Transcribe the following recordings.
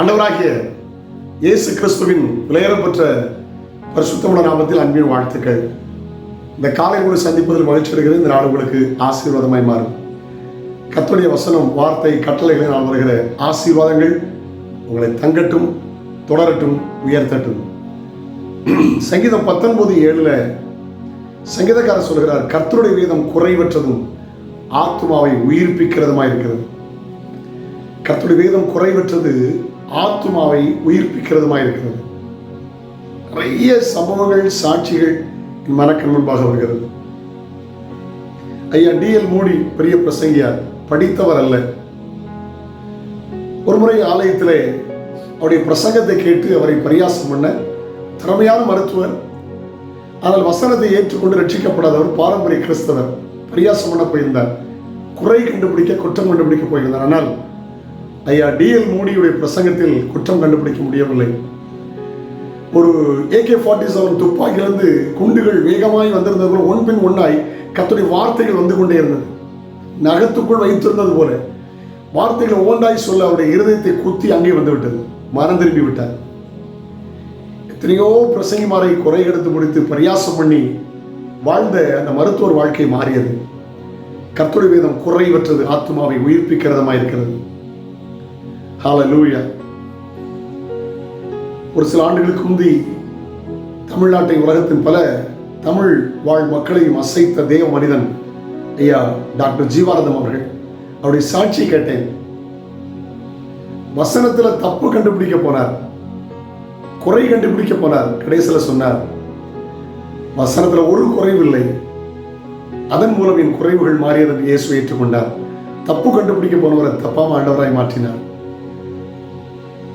ஆண்டவராகிய இயேசு கிறிஸ்துவின் விலையேறப்பெற்ற பரிசுத்தமுள்ள நாமத்தில் அன்பின் வாழ்த்துக்கள். இந்த காலை உங்களை சந்திப்பதில் மகிழ்ச்சி அடைகிறது இந்த நாள் உங்களுக்கு ஆசீர்வாதமாய் மாறும். கத்துடைய வசனம் வார்த்தை கட்டளைகளை நான் வருகிற ஆசீர்வாதங்கள் உங்களை தங்கட்டும் தொடரட்டும் உயர்த்தட்டும். சங்கீதம் பத்தொன்பது ஏழுல சங்கீதக்காரர் சொல்கிறார் கர்த்தருடைய வேதம் குறைவற்றதும் ஆத்மாவை உயிர்ப்பிக்கிறதுமாய் இருக்கிறது. கர்த்தருடைய வேதம் குறைவற்றது ஆத்மாவை உயிர்ப்பிக்கிறதுமாக இருக்கிறது. நிறைய சம்பவங்கள் சாட்சிகள் என் மனக்கண் முன்பாக வருகிறது. ஐயா டிஎல் மூடி பெரிய பிரசங்கியார் படித்தவர் அல்ல. ஒரு முறை ஆலயத்திலே அவருடைய பிரசங்கத்தை கேட்டு அவரை பரியாசம் பண்ண திறமையான மருத்துவர் ஆனால் வசனத்தை ஏற்றுக்கொண்டு ரட்சிக்கப்படாதவர் பாரம்பரிய கிறிஸ்தவர் பரியாசம் பண்ண போயிருந்தார். குறை கண்டுபிடிக்க குற்றம் கண்டுபிடிக்க போயிருந்தார். ஆனால் ஐயா டிஎல் மோடியுடைய பிரசங்கத்தில் குற்றம் கண்டுபிடிக்க முடியவில்லை. ஒரு ஏகே ஃபார்ட்டி செவன் துப்பாக்கியிலிருந்து குண்டுகள் வேகமாய் வந்திருந்தது போல ஒன் பின் ஒன்றாய் கத்துடைய வார்த்தைகள் வந்து கொண்டே இருந்தது. நகத்துக்குள் வைத்திருந்தது போல வார்த்தைகள் ஒவ்வொன்றாய் சொல்ல அவருடைய இருதயத்தை குத்தி அங்கே வந்து விட்டது மனம் திரும்பி விட்டார். எத்தனையோ பிரசங்கிமாரை குறை எடுத்து முடித்து பரியாசம் பண்ணி வாழ்ந்த அந்த மருத்துவர் வாழ்க்கை மாறியது. கர்த்தருடைய வேதம் குறைவற்றது ஆத்மாவை உயிர்ப்பிக்கிறதமாக இருக்கிறது. ஹாலலூயா ஒரு சில ஆண்டுகளுக்கு முந்தி தமிழ்நாட்டை உலகத்தின் பல தமிழ் வாழ் மக்களையும் அசைத்த தேவ மனிதன் ஐயா டாக்டர் ஜீவானந்தம் அவர்கள். அவருடைய சாட்சி கேட்டேன். வசனத்துல தப்பு கண்டுபிடிக்க போனார். குறை கண்டுபிடிக்க போனார். கடைசியில் சொன்னார் வசனத்துல ஒரு குறைவில்லை அதன் மூலம் என் குறைவுகள் மாறியதன் இயேசு ஏற்றுக்கொண்டார். தப்பு கண்டுபிடிக்க போனவரை தப்பாம ஆண்டவராய் மாற்றினார்.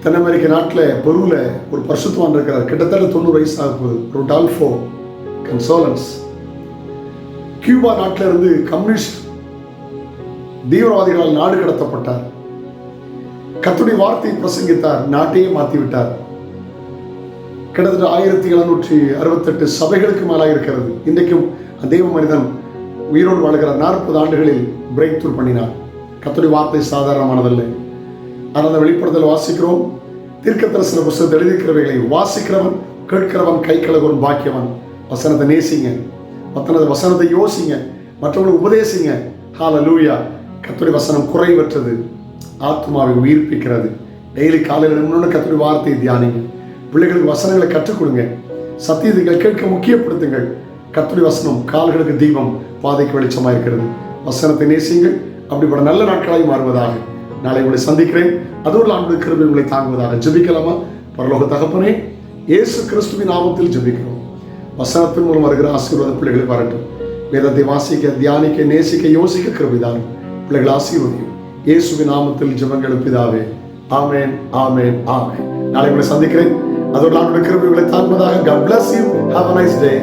தென் அமெரிக்க நாட்டில் பெருவில் ஒரு பரிசுத்துவான் இருக்கிறார். கிட்டத்தட்ட தொண்ணூறு வயசு ஆகுது ரொடால்ஃபோ கன்சோலன்ஸ். கியூபா நாட்டில இருந்து கம்யூனிஸ்ட் தீவிரவாதிகளால் நாடு கடத்தப்பட்டார். கத்துடைய வார்த்தையை பிரசங்கித்தார் நாட்டையே மாற்றி விட்டார் கிட்டத்தட்ட ஆயிரத்தி எழுநூற்றி அறுபத்தெட்டு சபைகளுக்கு மேலாக இருக்கிறது இன்றைக்கும் தெய்வ மனிதன் உயிரோடு வாழ்கிற நாற்பது ஆண்டுகளில் பிரேக் த்ரூ பண்ணினார். கத்துடைய வார்த்தை சாதாரணமானதல்ல. ஆனால் அந்த வெளிப்படுத்தல் வாசிக்கிறோம். தீர்க்கதரிசன புஸ்தகத்தை எழுதிக்கிறவைகளை வாசிக்கிறவன் கேட்கிறவன் கை கலகுவன் பாக்கியவன். வசனத்தை நேசிங்க. மற்றனது வசனத்தை யோசிங்க. மற்றவங்களுக்கு உபதேசிங்க. ஹால லூயா கத்துடைய வசனம் குறைவற்றது. ஆத்மாவை உயிர்ப்பிக்கிறது. டெய்லி காலையில் முன்னோட கத்துடைய வார்த்தையை தியானிங்க. பிள்ளைகளுக்கு வசனங்களை கற்றுக் கொடுங்க சத்தியத்தை கேட்க முக்கியப்படுத்துங்கள். கத்துடைய வசனம் கால்களுக்கு தீபம் பாதைக்கு வெளிச்சமாக இருக்கிறது வசனத்தை நேசிங்கள். அப்படிப்பட்ட நல்ல நாட்களாய் மாறுவதாக. நாளை உங்களை சந்திக்கிறேன். அதோடு ஆண்டு கிருபை உங்களை தாங்குவதாக ஜபிக்கலாமா? பரலோக தகப்பனே இயேசு கிறிஸ்துவின் நாமத்தில் ஜபிக்கிறோம். வசனத்தின் மூலம் வருகிற ஆசீர்வாத பிள்ளைகளை வரட்டும். வேதத்தை வாசிக்க தியானிக்க நேசிக்க யோசிக்க கிருபிதான் பிள்ளைகள் ஆசீர்வதியும். இயேசுவின் நாமத்தில் ஜெபங்கள் எழுப்பிதாவே. ஆமேன் ஆமேன் ஆமேன். நாளை உங்களை சந்திக்கிறேன். அதோடு ஆண்டு கிருபை உங்களை தாங்குவதாக. God bless you. Have a nice day.